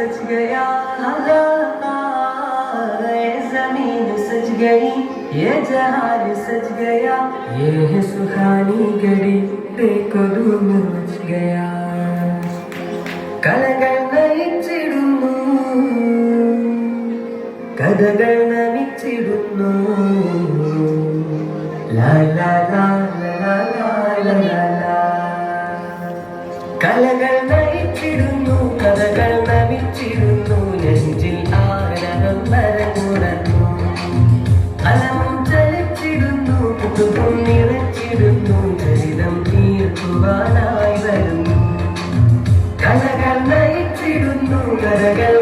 सज गया हजाता ज़मीन सज गई ये जहाज़ सज गया ये सुहानी घड़ी देखो धूम मच गया। కలగన్న ఇచ్చిడును కదగన్న ला ला, ला que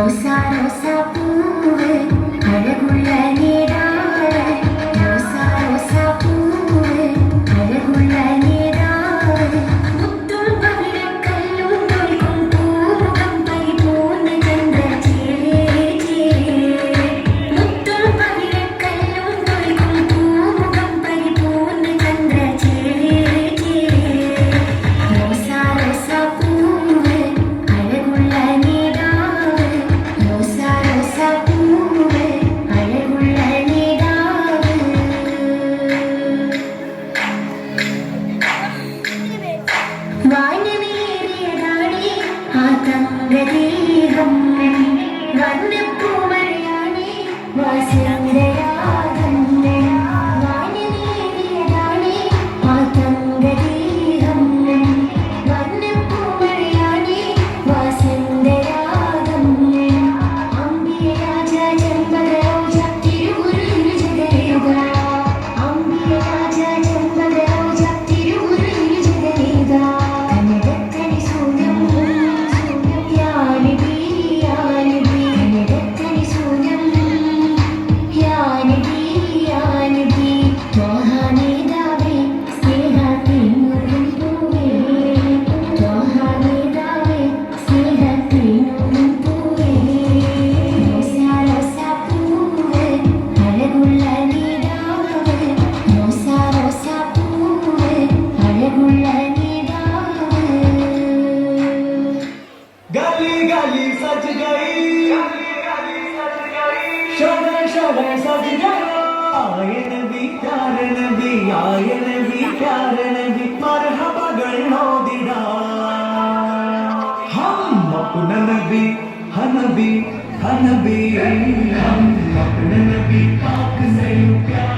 rosa, rosa. ആതങ്കദേഹം വന്നു പൂമഴയാണേ വാസുദേവ सज गई शोभन शोभन सज गया आय नबी प्यार नबी आय नबी प्यार नबी मरहबा गणो दिना हम अपना नबी हनबी हनबी हम अपना नबी पाक से प्यार